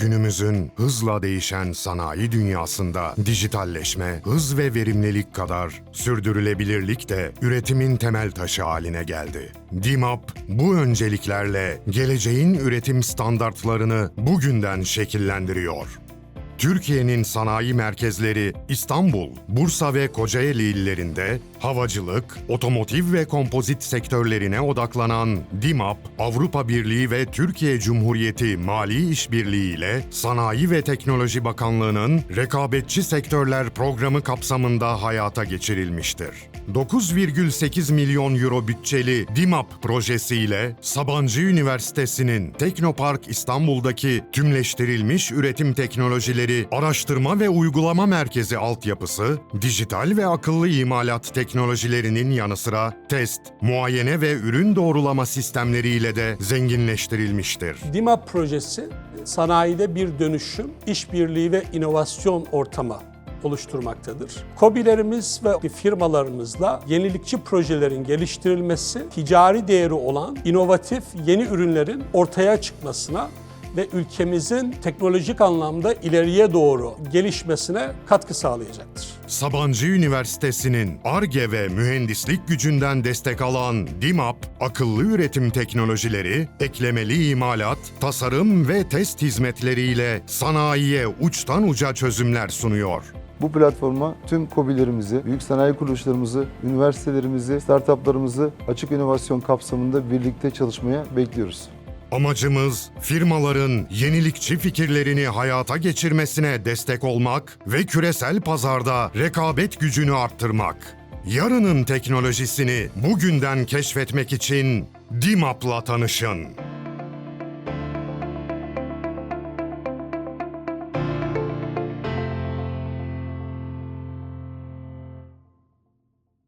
Günümüzün hızla değişen sanayi dünyasında dijitalleşme, hız ve verimlilik kadar sürdürülebilirlik de üretimin temel taşı haline geldi. DİMAP bu önceliklerle geleceğin üretim standartlarını bugünden şekillendiriyor. Türkiye'nin sanayi merkezleri İstanbul, Bursa ve Kocaeli illerinde havacılık, otomotiv ve kompozit sektörlerine odaklanan DİMAP, Avrupa Birliği ve Türkiye Cumhuriyeti Mali İşbirliği ile Sanayi ve Teknoloji Bakanlığı'nın rekabetçi sektörler programı kapsamında hayata geçirilmiştir. 9,8 milyon euro bütçeli DİMAP projesiyle Sabancı Üniversitesi'nin Teknopark İstanbul'daki tümleştirilmiş üretim teknolojileri araştırma ve uygulama merkezi altyapısı, dijital ve akıllı imalat teknolojilerinin yanı sıra test, muayene ve ürün doğrulama sistemleriyle de zenginleştirilmiştir. DİMAP projesi sanayide bir dönüşüm, işbirliği ve inovasyon ortamı oluşturmaktadır. KOBİ'lerimiz ve firmalarımızla yenilikçi projelerin geliştirilmesi, ticari değeri olan inovatif yeni ürünlerin ortaya çıkmasına ve ülkemizin teknolojik anlamda ileriye doğru gelişmesine katkı sağlayacaktır. Sabancı Üniversitesi'nin ARGE ve mühendislik gücünden destek alan DİMAP, akıllı üretim teknolojileri, eklemeli imalat, tasarım ve test hizmetleriyle sanayiye uçtan uca çözümler sunuyor. Bu platforma tüm KOBİ'lerimizi, büyük sanayi kuruluşlarımızı, üniversitelerimizi, startuplarımızı açık inovasyon kapsamında birlikte çalışmaya bekliyoruz. Amacımız firmaların yenilikçi fikirlerini hayata geçirmesine destek olmak ve küresel pazarda rekabet gücünü arttırmak. Yarının teknolojisini bugünden keşfetmek için DİMAP'la tanışın.